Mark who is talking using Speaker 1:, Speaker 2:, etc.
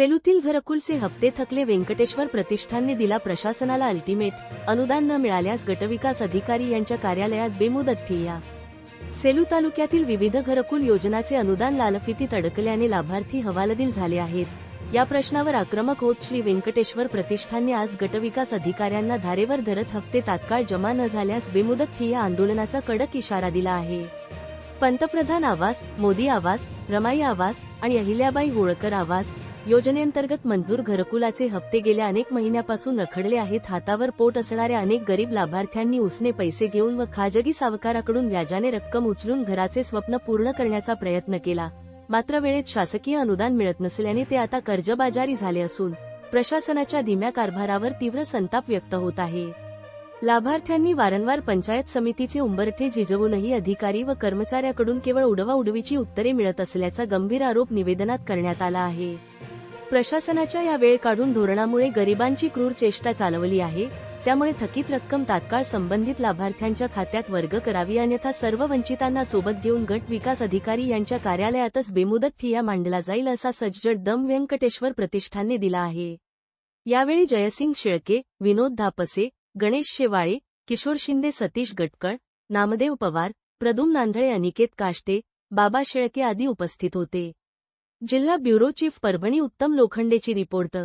Speaker 1: सेलूतील घरकुलचे हप्ते थकले व्यंकटेश्वर प्रतिष्ठानने दिला प्रशासनाला अल्टिमेट अनुदान न मिळाल्यास गटविकास अधिकारी यांच्या कार्यालयात बेमुदत ठिय्या सेलू तालुक्यातील विविध घरकुल योजनाचे अनुदान लालफितीत अडकल्याने लाभार्थी हवालदिल झाले आहेत. या प्रश्नावर आक्रमक होत श्री व्यंकटेश्वर प्रतिष्ठानने आज गटविकास अधिकाऱ्यांना धारेवर धरत हप्ते तात्काळ जमा न झाल्यास बेमुदत ठिय्या आंदोलनाचा कडक इशारा दिला आहे. पंतप्रधान आवास मोदी आवास रमाई आवास आणि अहिल्याबाई होळकर आवास योजनेअंतर्गत मंजूर घरकुलाचे हप्ते गेल्या अनेक महिन्यापासून रखडले आहेत. हातावर पोट असणाऱ्या अनेक गरीब लाभार्थ्यांनी उसने पैसे घेऊन व खाजगी सावकाराकडून व्याजाने रक्कम उचलून घराचे स्वप्न पूर्ण करण्याचा प्रयत्न केला. मात्र वेळेत शासकीय अनुदान मिळत नसल्याने ते आता कर्जबाजारी झाले असून प्रशासनाच्या धीम्या कारभारावर तीव्र संताप व्यक्त होत आहे. लाभार्थ्यांनी वारंवार पंचायत समितीचे उंबरठे झिजवूनही अधिकारी व कर्मचाऱ्याकडून केवळ उडवाउडवीची उत्तरे मिळत असल्याचा गंभीर आरोप निवेदनात करण्यात आला आहे. प्रशासनाच्या या वेळ काढून धोरणामुळे गरिबांची क्रूर चेष्टा चालवली आहे. त्यामुळे थकीत रक्कम तात्काळ संबंधित लाभार्थ्यांच्या खात्यात वर्ग करावी अन्यथा सर्व वंचितांना सोबत घेऊन गट विकास अधिकारी यांच्या कार्यालयातच बेमुदत ठिया मांडला जाईल असा सज्जड दम व्यंकटेश्वर प्रतिष्ठानने दिला आहे. यावेळी जयसिंग शेळके विनोद धापसे गणेश शेवाळे किशोर शिंदे सतीश गटकळ नामदेव पवार प्रदुम नांधळे अनिकेत काष्टे बाबा शेळके आदी उपस्थित होते. जिल्हा ब्युरो चीफ परभणी उत्तम लोखंडेची रिपोर्ट